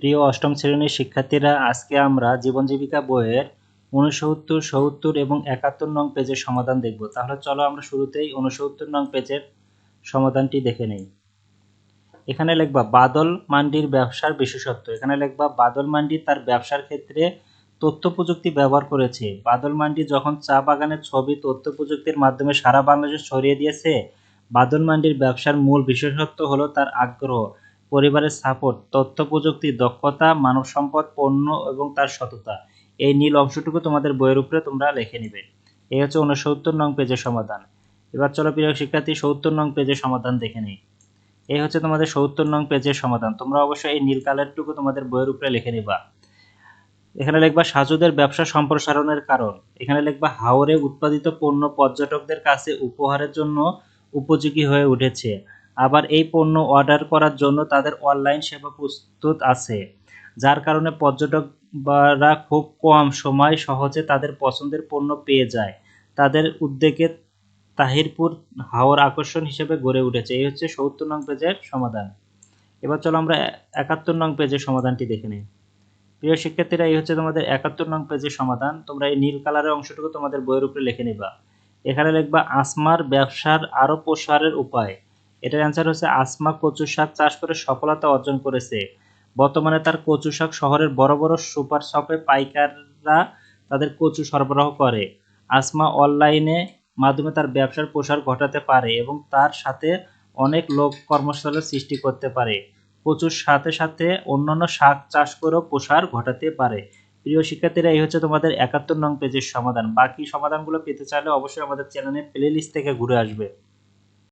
প্রিয় অষ্টম শ্রেণির শিক্ষার্থীরা, আজকে আমরা জীবন জীবিকা বইয়ের উনসত্তর সত্তর এবং একাত্তর নং পেজের সমাধান দেখব। তাহলে চলো আমরা শুরুতেই উনসত্তর নং পেজের সমাধানটি দেখে নেই। এখানে লিখবা, বাদল মান্ডির ব্যবসার বিশেষত্ব। এখানে লিখবা, বাদল মান্ডি তার ব্যবসার ক্ষেত্রে তথ্য প্রযুক্তি ব্যবহার করেছে। বাদল মান্ডি যখন চা বাগানের ছবি তথ্য প্রযুক্তির মাধ্যমে সারা বাংলাদেশে ছড়িয়ে দিয়েছে, বাদল মান্ডির ব্যবসার মূল বিশেষত্ব হলো তার আগ্রহ। পরিবারের সাপোর্ট তথ্য প্রযুক্তি দক্ষতা, মানব সম্পদ, পণ্য এবং তার সততা। এই নীল অংশটুকু তোমাদের বইয়ের উপরে তোমরা লিখে নিবে। এই হচ্ছে উনসত্তর নং পেজের সমাধান। এবার চলো প্রিয় শিক্ষার্থী, সত্তর নং পেজের সমাধান দেখে নিই। এই হচ্ছে তোমাদের সত্তর নং পেজের সমাধান। তোমরা অবশ্যই এই নীল কালারটুকু তোমাদের বইয়ের উপরে লিখে নিবা। এখানে লিখবা, সাজুদের ব্যবসা সম্প্রসারণের কারণ। এখানে লিখবা, হাওরে উৎপাদিত পণ্য পর্যটকদের কাছে উপহারের জন্য উপযোগী হয়ে উঠেছে। আবার এই পণ্য অর্ডার করার জন্য তাদের অনলাইন সেবা প্রস্তুত আছে, যার কারণে পর্যটকরা খুব কম সময় সহজে তাদের পছন্দের পণ্য পেয়ে যায়। তাদের উদ্যোগে তাহিরপুর হাওর আকর্ষণ হিসেবে গড়ে উঠেছে। এই হচ্ছে সত্তর নং পেজের সমাধান। এবার চলো আমরা একাত্তর নং পেজের সমাধানটি দেখে নিই। প্রিয় শিক্ষার্থীরা, এই হচ্ছে তোমাদের একাত্তর নং পেজের সমাধান। তোমরা এই নীল কালারের অংশটুকু তোমাদের বইয়ের উপরে লিখে নিবা। এখানে লিখবা, আসমার ব্যবসার আরও প্রসারের উপায়। এটার অ্যান্সার হচ্ছে, আসমা কচু শাক চাষ করে সফলতা অর্জন করেছে। বর্তমানে তার কচু শাক শহরের বড় বড় সুপার শপে পাইকাররা তাদের কচু সরবরাহ করে। আসমা অনলাইনে মাধ্যমে তার ব্যবসার প্রসার ঘটাতে পারে এবং তার সাথে অনেক লোক কর্মস্থলের সৃষ্টি করতে পারে। কচুর সাথে সাথে অন্যান্য শাক চাষ করেও প্রসার ঘটাতে পারে। প্রিয় শিক্ষার্থীরা, এই হচ্ছে তোমাদের একাত্তর নং পেজের সমাধান। বাকি সমাধানগুলো পেতে চাইলে অবশ্যই আমাদের চ্যানেলের প্লে লিস্ট থেকে ঘুরে আসবে।